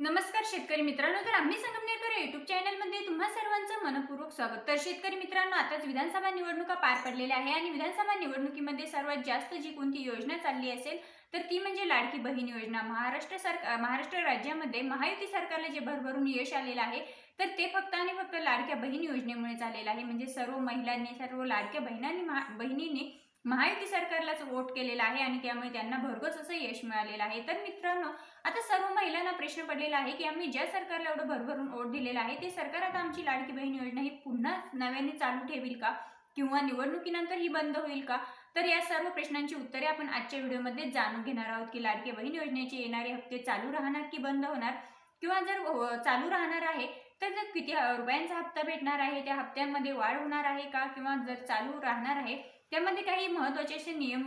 नमस्कार शेतकरी मित्रांनो तर आम्ही संगमनेरकर युट्यूब चॅनलमध्ये तुम्हा सर्वांचं मनपूर्वक स्वागत. तर शेतकरी मित्रांनो आताच विधानसभा निवडणुका पार पडलेल्या आहे आणि विधानसभा निवडणुकीमध्ये सर्वात जास्त जी कोणती योजना चालली असेल तर ती म्हणजे लाडकी बहीण योजना. महाराष्ट्र सरकार महाराष्ट्र राज्यामध्ये महायुती सरकारला जे भरभरून यश आलेलं आहे तर ते फक्त आणि फक्त लाडक्या बहीण योजनेमुळे झालेलं आहे. म्हणजे सर्व महिलांनी सर्व लाडक्या बहिणांनी महा बहिणींनी महायुती सरकारलाच वोट केलेला आहे आणि त्यामुळे त्यांना भरघोस असं यश मिळालेलं आहे. तर मित्रांनो आता सर्व महिलांना प्रश्न पडलेला आहे की आम्ही ज्या सरकारला एवढं भरभरून वोट दिलेलं आहे ते सरकार आता आमची लाडकी बहीण योजना ही पुन्हा नव्याने चालू ठेवील का? किंवा निवडणुकीनंतर ही बंद होईल का? तर या सर्व प्रश्नांची उत्तरे आपण आजच्या व्हिडिओमध्ये जाणून घेणार आहोत की लाडकी बहीण योजनेचे येणारे हप्ते चालू राहणार की बंद होणार? किंवा जर हो, चालू राहणार आहे तर किती रुपयांचा हप्ता भेटणार आहे त्या हप्त्यांमध्ये वाढ होणार आहे का? किंवा जर चालू राहणार आहे त्यामध्ये काही महत्त्वाचे असे नियम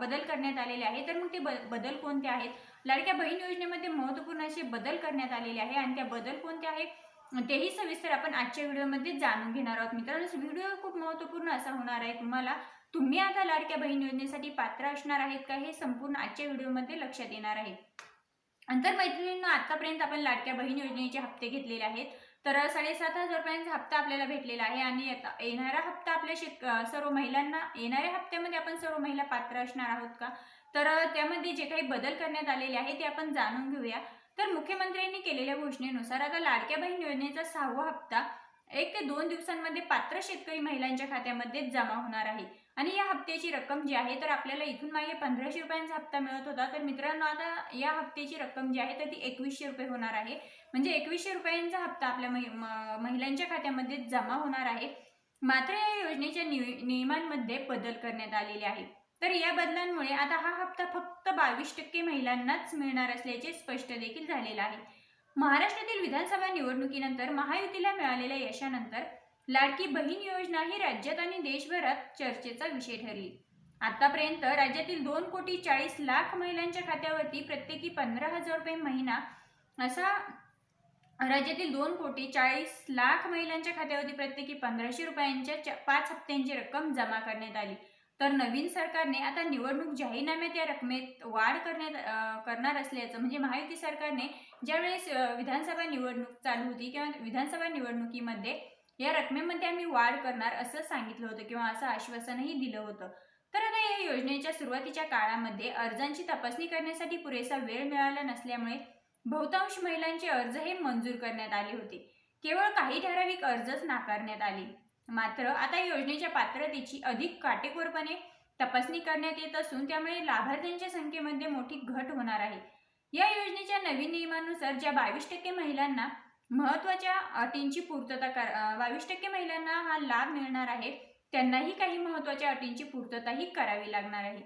बदल करण्यात आलेले आहे तर मग ते ब- बदल कोणते आहेत? लाडक्या बहीण योजनेमध्ये महत्त्वपूर्ण असे बदल करण्यात आलेले आहे आणि त्या बदल कोणते आहेत? तेही सविस्तर आपण आजच्या व्हिडिओमध्ये जाणून घेणार आहोत. मित्रांनो व्हिडिओ खूप महत्त्वपूर्ण असा होणार आहे तुम्हाला. तुम्ही आता लाडक्या बहीण योजनेसाठी पात्र असणार आहेत का हे संपूर्ण आजच्या व्हिडिओमध्ये लक्षात येणार आहे. नंतर मैत्रिणींना आतापर्यंत आपण लाडक्या बहीण योजनेचे हप्ते घेतलेले आहेत. तर साडेसात हजार रुपयांचा हप्ता आपल्याला भेटलेला आहे आणि आता येणारा हप्ता आपल्या शेत सर्व महिलांना येणाऱ्या हप्त्यामध्ये आपण सर्व महिला पात्र असणार आहोत का? तर त्यामध्ये जे काही बदल करण्यात आलेले आहे ते आपण जाणून घेऊया. तर मुख्यमंत्र्यांनी केलेल्या घोषणेनुसार आता लाडक्या बहीण योजनेचा सहावा हप्ता एक ते दोन दिवसांमध्ये पात्र शेतकरी महिलांच्या खात्यामध्ये जमा होणार आहे. आणि या हप्त्याची रक्कम जी आहे तर आपल्याला इथून मागे पंधराशे रुपयांचा हप्ता मिळत होता. तर मित्रांनो आता या हप्त्याची रक्कम जी आहे तर ती एकवीसशे रुपये होणार आहे. म्हणजे एकवीसशे रुपयांचा हप्ता आपल्या महिलांच्या खात्यामध्ये जमा होणार आहे. मात्र या योजनेच्या नियमांमध्ये बदल करण्यात आलेले आहे. तर या बदलांमुळे आता हा हप्ता फक्त बावीस टक्के महिलांनाच मिळणार असल्याचे स्पष्ट देखील झालेलं आहे. महाराष्ट्रातील विधानसभा निवडणुकीनंतर महायुतीला मिळालेल्या यशानंतर लाडकी बहीण योजना ही राज्यात आणि देशभरात चर्चेचा विषय ठरली. आतापर्यंत राज्यातील दोन कोटी चाळीस लाख महिलांच्या खात्यावरती प्रत्येकी पंधरा हजार रुपये महिना असा राज्यातील दोन कोटी चाळीस लाख महिलांच्या खात्यावरती प्रत्येकी पंधराशे रुपयांच्या पाच हप्त्यांची रक्कम जमा करण्यात आली. तर नवीन सरकारने आता निवडणूक जाहीरनाम्यात या रकमेत वाढ करण्यात करणार असल्याचं म्हणजे महायुती सरकारने ज्यावेळेस विधानसभा निवडणूक चालू होती किंवा विधानसभा निवडणुकीमध्ये या रकमेमध्ये आम्ही वाढ करणार असं सांगितलं होतं किंवा असं आश्वासनही दिलं होतं. तर आता या योजनेच्या सुरुवातीच्या काळामध्ये अर्जांची तपासणी करण्यासाठी पुरेसा वेळ मिळाला नसल्यामुळे बहुतांश महिलांचे अर्ज हे मंजूर करण्यात आले होते. केवळ काही ठराविक अर्जच नाकारण्यात आले. मात्र आता योजनेच्या पात्रतेची अधिक काटेकोरपणे तपासणी करण्यात येत असून त्यामुळे लाभार्थ्यांच्या संख्येमध्ये मोठी घट होणार आहे. या योजनेच्या नवीन नियमानुसार ज्या बावीस टक्के महिलांना महत्त्वाच्या अटींची पूर्तता कर बावीस टक्के महिलांना हा लाभ मिळणार आहे त्यांनाही काही महत्त्वाच्या अटींची पूर्तताही करावी लागणार आहे.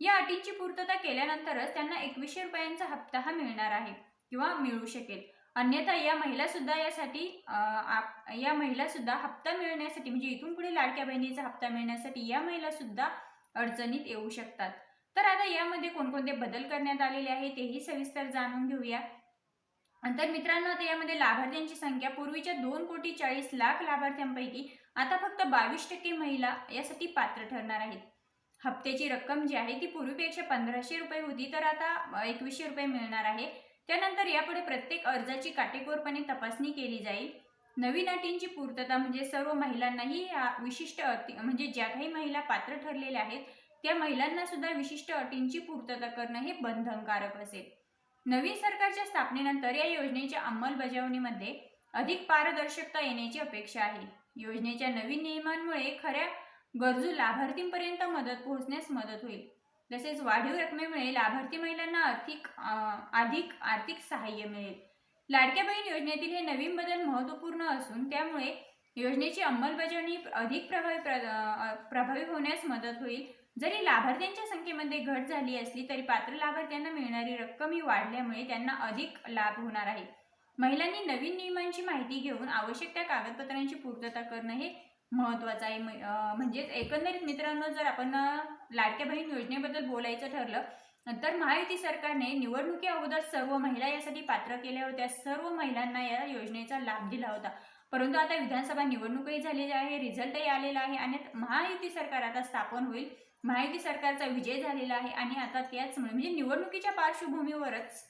या अटींची पूर्तता केल्यानंतरच त्यांना एकवीसशे रुपयांचा हप्ता हा मिळणार आहे किंवा मिळू शकेल. अन्यथा या महिला सुद्धा यासाठी आप- या महिला सुद्धा हप्ता मिळण्यासाठी म्हणजे इथून पुढे लाडक्या बहिणीचा हप्ता मिळण्यासाठी या महिला सुद्धा अडचणीत येऊ शकतात. तर आता यामध्ये कोणकोणते बदल करण्यात आलेले आहे तेही सविस्तर जाणून घेऊया. तर मित्रांनो आता यामध्ये लाभार्थ्यांची संख्या पूर्वीच्या दोन कोटी चाळीस लाख लाभार्थ्यांपैकी आता फक्त बावीस टक्के महिला यासाठी पात्र ठरणार आहेत. हप्त्याची रक्कम जी आहे ती पूर्वीपेक्षा पंधराशे रुपये होती तर आता एकवीसशे रुपये मिळणार आहे. त्यानंतर यापुढे प्रत्येक अर्जाची काटेकोरपणे तपासणी केली जाईल. नवीन अटींची पूर्तता म्हणजे सर्व महिलांनाही या विशिष्ट अटी म्हणजे ज्या काही महिला पात्र ठरलेल्या आहेत त्या महिलांना सुद्धा विशिष्ट अटींची पूर्तता करणं हे बंधनकारक असेल. नवीन सरकारच्या स्थापनेनंतर या योजनेच्या अंमलबजावणीमध्ये अधिक पारदर्शकता येण्याची अपेक्षा आहे. योजनेच्या नवीन नियमांमुळे खऱ्या गरजू लाभार्थींपर्यंत मदत पोहोचण्यास मदत होईल. तसेच वाढीव रकमेमुळे लाभार्थी महिलांना आर्थिक अधिक आर्थिक सहाय्य मिळेल. लाडक्या बहीण योजनेतील हे नवीन बदल महत्त्वपूर्ण असून त्यामुळे योजनेची अंमलबजावणी अधिक प्रभावी प्र- प्रभावी होण्यास मदत होईल. जरी लाभार्थ्यांच्या संख्येमध्ये घट झाली असली तरी पात्र लाभार्थ्यांना मिळणारी रक्कम ही वाढल्यामुळे त्यांना अधिक लाभ होणार आहे. महिलांनी नवीन नियमांची माहिती घेऊन आवश्यक त्या कागदपत्रांची पूर्तता करणं हे महत्त्वाचं आहे. म्हणजेच एकंदरीत मित्रांनो जर आपण लाडक्या बहीण योजनेबद्दल बोलायचं ठरलं तर महायुती सरकारने निवडणुकी अगोदर सर्व महिला यासाठी पात्र केल्या होत्या. सर्व महिलांना या योजनेचा लाभ दिला होता. परंतु आता विधानसभा निवडणूकही झालेली आहे रिझल्टही आलेला आहे आणि महायुती सरकार आता स्थापन होईल. महायुती सरकारचा विजय झालेला आहे आणि आता त्याच म्हणजे निवडणुकीच्या पार्श्वभूमीवरच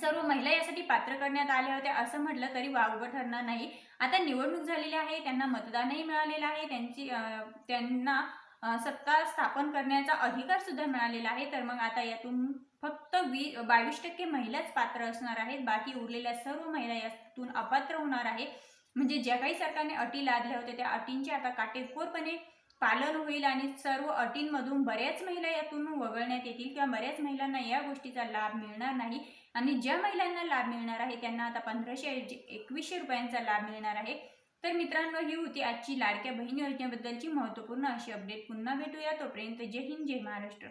सर्व महिला यासाठी पात्र करण्यात आल्या होत्या असं म्हटलं तरी वावगं ठरणार नाही. आता निवडणूक झालेली आहे त्यांना मतदानही मिळालेलं आहे त्यांची त्यांना सत्ता स्थापन करण्याचा अधिकार सुद्धा मिळालेला आहे. तर मग आता यातून फक्त वी बावीस टक्के महिलाच पात्र असणार आहेत. बाकी उरलेल्या सर्व महिला यातून अपात्र होणार आहे. म्हणजे ज्या काही सरकारने अटी लादल्या होत्या त्या अटींचे आता काटेकोरपणे पालन होईल आणि सर्व अटींमधून बऱ्याच महिला यातून वगळण्यात येतील किंवा बऱ्याच महिलांना या गोष्टीचा लाभ मिळणार नाही. आणि ज्या महिलांना लाभ मिळणार आहे त्यांना आता पंधराशे एकवीसशे रुपयांचा लाभ मिळणार आहे. तर मित्रांनो ही होती आजची लाडक्या बहीण योजनेबद्दलची महत्त्वपूर्ण अशी अपडेट पुन्हा भेटूया. तोपर्यंत जय हिंद जय महाराष्ट्र.